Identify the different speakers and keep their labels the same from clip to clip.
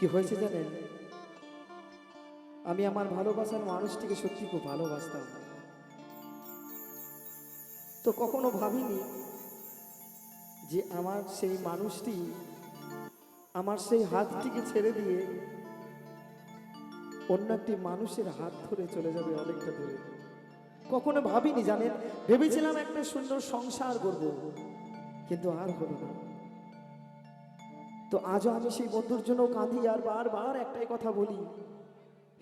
Speaker 1: কি হয়েছে জানেন? আমি আমার ভালোবাসার মানুষটিকে সত্যি খুব ভালোবাসতাম। তো কখনো ভাবিনি যে আমার সেই মানুষটি আমার সেই হাতটিকে ছেড়ে দিয়ে অন্য একটি মানুষের হাত ধরে চলে যাবে অনেকটা দূরে। কখনো ভাবিনি জানেন? ভেবেছিলাম একটা সুন্দর সংসার করব, কিন্তু আর হলো না। তো আজও আমি সেই বন্ধুর জন্য কাঁদি আর বারবার একটাই কথা বলি।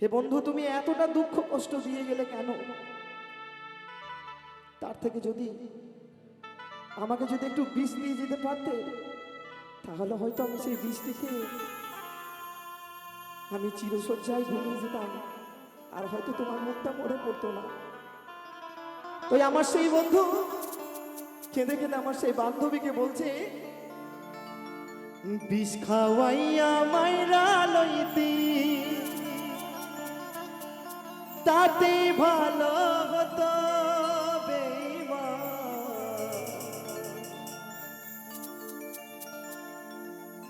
Speaker 1: হে বন্ধু, তুমি এতটা দুঃখ কষ্ট দিয়ে গেলে কেন? তার থেকে যদি আমাকে যদি একটু বিষ দিয়ে যেতে পারতে, তাহলে হয়তো আমি সেই বিষটি খেয়ে আমি চিরসজ্জায় ঘুমিয়ে যেতাম, আর হয়তো তোমার মুখটা মনে পড়তো না। তাই আমার সেই বন্ধু, কেঁদে কেঁদে আমার সেই বান্ধবীকে বলছে বিষ খাওয়াইয়া মাইরা লইতি। তাতে ভালো হতো।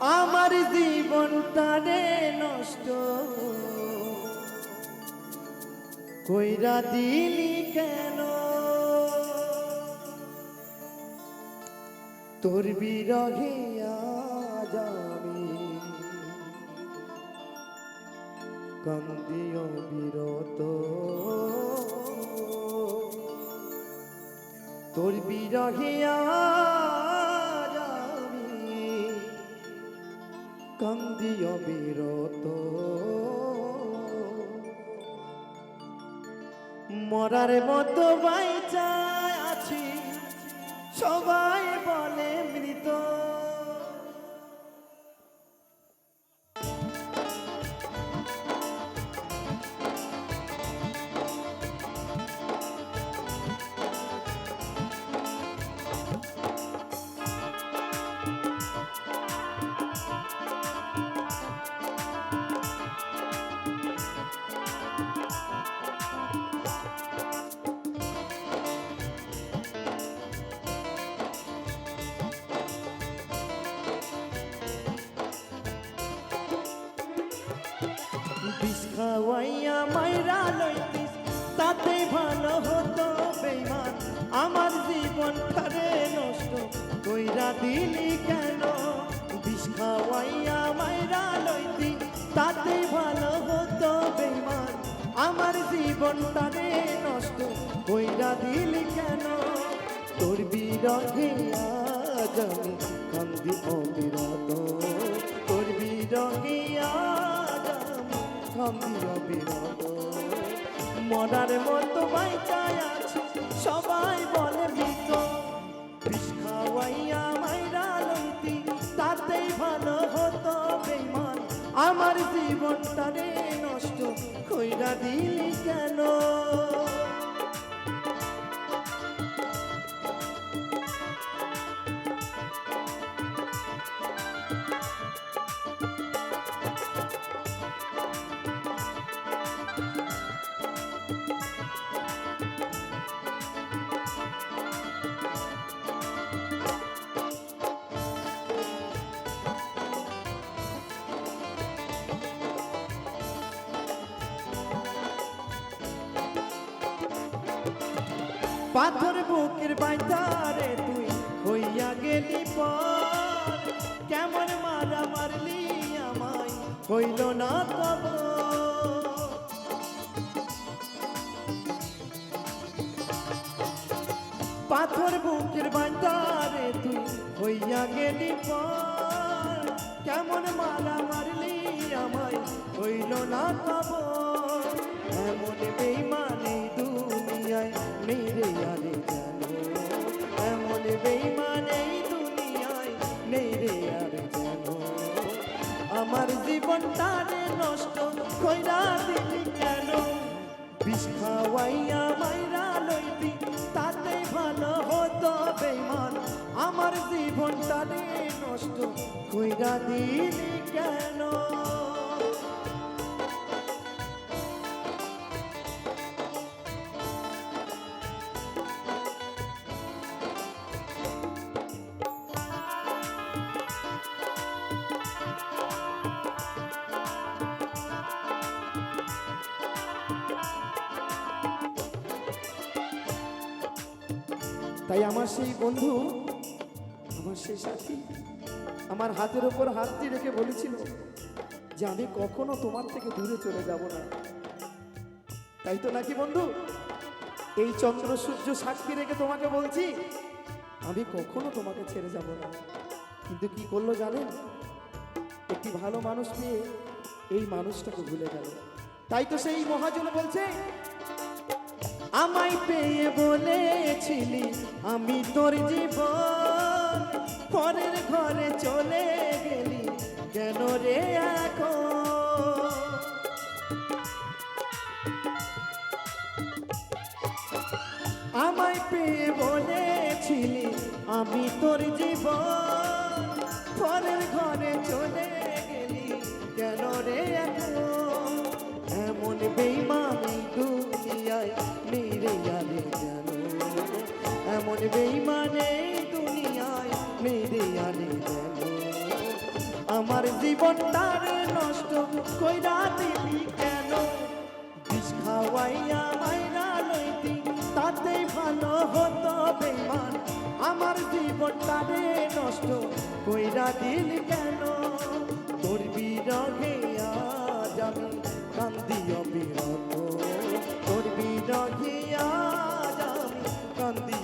Speaker 1: আমার জীবনটারে নষ্ট। কইরা দিলি কেন? তোর বিরহে আজ আমি কান্দিও বিরত। তোর বিরহে আজ আমি কান্দিও বিরত। মরার মতো বাইচায় আছি। সবাই বলে মৃত। খাওয়াইয়া মাইরা লইতিস, তাতে ভালো হতো বেইমান। আমার জীবন ঠারে নষ্ট কইরা দিলি কেন? বিষ খাওয়াইয়া মাইরা লইতি তাতে ভালো হতো বেইমান। আমার জীবন ঠারে নষ্ট কইরা দিলি কেন? তোর বিরহে আজ কান্দি অবিরত। তোর বিরহে আজ আমি বিরত মরার মতো বাইচায় আছি সবাই বলে মৃত বিষ খাওয়াইয়া মাইরা লইতি তাতেই ভালো হতো বেমান আমার জীবনটা রে নষ্ট কইরা দিলি কেন? পাথর বুকের বাইতারে তুই হইয়া গেলি পর। কেমন মারা মারলি আমায়, হইল না তব। পাথর বুকের বাইতারে তুই হইয়া গেলি পর। কেমন মারা মারলি আমায়, হইল না তব। এমন বেইমানে এমন বেইমানে দুনিয়ায় আরে জানো আমার জীবনটারে নষ্ট কইরা দিলি কেন? বিষ খাওয়াইয়া মাইরা লইবি, তাতে ভালো হতো বেমান আমার জীবনটারে নষ্ট কইরা দিলি কেন? তাই আমার সেই বন্ধু, আমার সেই সাথী, আমার হাতের ওপর হাত দিয়ে রেখে বলেছিল যে আমি কখনো তোমার থেকে দূরে চলে যাব না। তাই তো নাকি বন্ধু? এই চন্দ্র সূর্য সাক্ষী রেখে তোমাকে বলছি, আমি কখনো তোমাকে ছেড়ে যাব না। কিন্তু কি করল জানেন? একটি ভালো মানুষ পেয়ে এই মানুষটাকে ভুলে গেল। তাই তো সেই মহাজন বলছে আমায় পেয়ে বলেছিলি, আমি তোর জীবন পরের ঘরে চলে গেলি, কেন রে এখন? আমায় পেয়ে বলেছিলি, আমি তোর জীবন পরের ঘরে চলে গেলি, কেন রে এখন? এমন বেইমানি দুনিয়ায় আমার জীবনটারে নষ্ট, কইরা দিলি কেন? বিষ খাওয়াইয়া মাইরা লইতি তাতেই ভালো হতো বেমান আমার জীবনটারে নষ্ট, কইরা দিল কেন? তোর বিরহে আমি কান্দি অবিরত। তোর বিরহে আমি কান্দি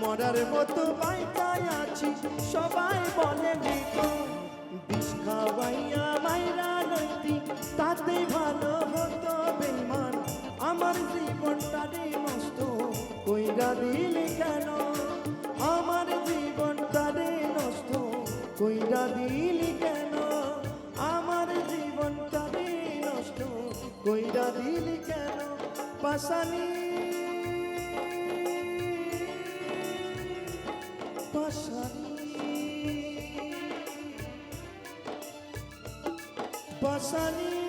Speaker 1: মরার মতো আছি সবাই বলে খাওয়াইয়া মাইরা লইতি, তাতে ভালো হতো বেমান আমার জীবনটা রে নষ্ট কইরা দিলি কেন? আমার জীবনটা রে নষ্ট কইরা দিলি কেন? আমার জীবনটা রে নষ্ট কইরা দিলি কেন? পাশানি পাশানি